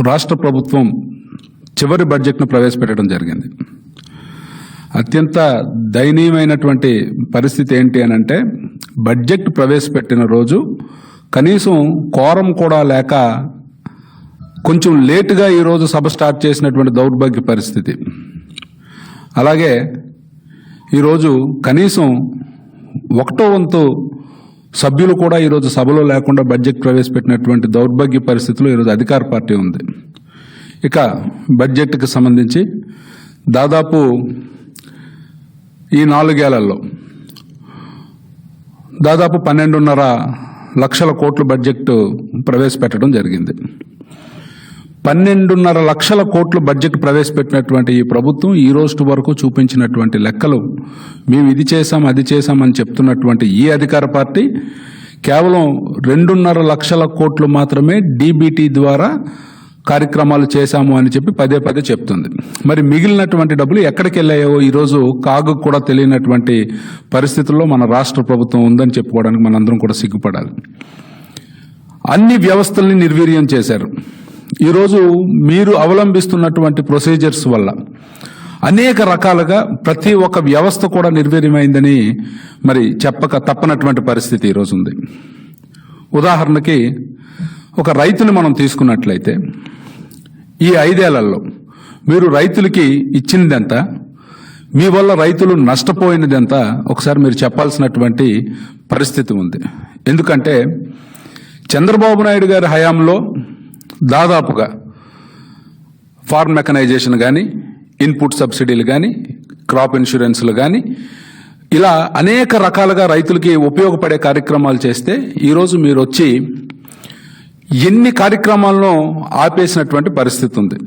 రాష్ట్ర ప్రభుత్వం చివరి బడ్జెట్ను ప్రవేశపెట్టడం జరిగింది. అత్యంత దయనీయమైనటువంటి పరిస్థితి ఏంటి అని అంటే బడ్జెట్ ప్రవేశపెట్టిన రోజు కనీసం కోరం కూడా లేక కొంచెం లేటుగా ఈరోజు సభ స్టార్ట్ చేసినటువంటి దౌర్భాగ్య పరిస్థితి. అలాగే ఈరోజు కనీసం ఒకటో వంతు సభ్యులు కూడా ఈరోజు సభలో లేకుండా బడ్జెట్ ప్రవేశపెట్టినటువంటి దౌర్భాగ్య పరిస్థితిలో ఈరోజు అధికార పార్టీ ఉంది. ఇక బడ్జెట్కి సంబంధించి దాదాపు ఈ నాలుగేళ్ళలో దాదాపు పన్నెండున్నర లక్షల కోట్ల బడ్జెట్ ప్రవేశపెట్టడం జరిగింది. పన్నెండున్నర లక్షల కోట్ల బడ్జెట్ ప్రవేశపెట్టినటువంటి ఈ ప్రభుత్వం ఈ రోజు వరకు చూపించినటువంటి లెక్కలు. మేము ఇది చేశాం అది చేశామని చెప్తున్నటువంటి ఈ అధికార పార్టీ కేవలం రెండున్నర లక్షల కోట్లు మాత్రమే డీబీటీ ద్వారా కార్యక్రమాలు చేశాము అని చెప్పి పదే పదే చెప్తుంది. మరి మిగిలినటువంటి డబ్బులు ఎక్కడికి వెళ్ళాయో ఈరోజు కాగు కూడా తెలియనటువంటి పరిస్థితుల్లో మన రాష్ట్ర ప్రభుత్వం ఉందని చెప్పుకోవడానికి మనందరం కూడా సిగ్గుపడాలి. అన్ని వ్యవస్థల్ని నిర్వీర్యం చేశారు. ఈరోజు మీరు అవలంబిస్తున్నటువంటి ప్రొసీజర్స్ వల్ల అనేక రకాలుగా ప్రతి ఒక్క వ్యవస్థ కూడా నిర్వీర్యమైందని మరి చెప్పక తప్పనటువంటి పరిస్థితి ఈరోజు ఉంది. ఉదాహరణకి ఒక రైతుని మనం తీసుకున్నట్లయితే ఈ ఐదేళ్ళలో మీరు రైతులకి ఇచ్చిందెంత మీ వల్ల రైతులు నష్టపోయినదంతా ఒకసారి మీరు చెప్పాల్సినటువంటి పరిస్థితి ఉంది. ఎందుకంటే చంద్రబాబు నాయుడు గారి హయాంలో దాదాపుగా ఫార్మ్ మెకనైజేషన్ కానీ ఇన్పుట్ సబ్సిడీలు కానీ క్రాప్ ఇన్సూరెన్స్లు కానీ ఇలా అనేక రకాలుగా రైతులకి ఉపయోగపడే కార్యక్రమాలు చేస్తే ఈరోజు మీరు వచ్చి ఎన్ని కార్యక్రమాలను ఆపేసినటువంటి పరిస్థితి ఉంది.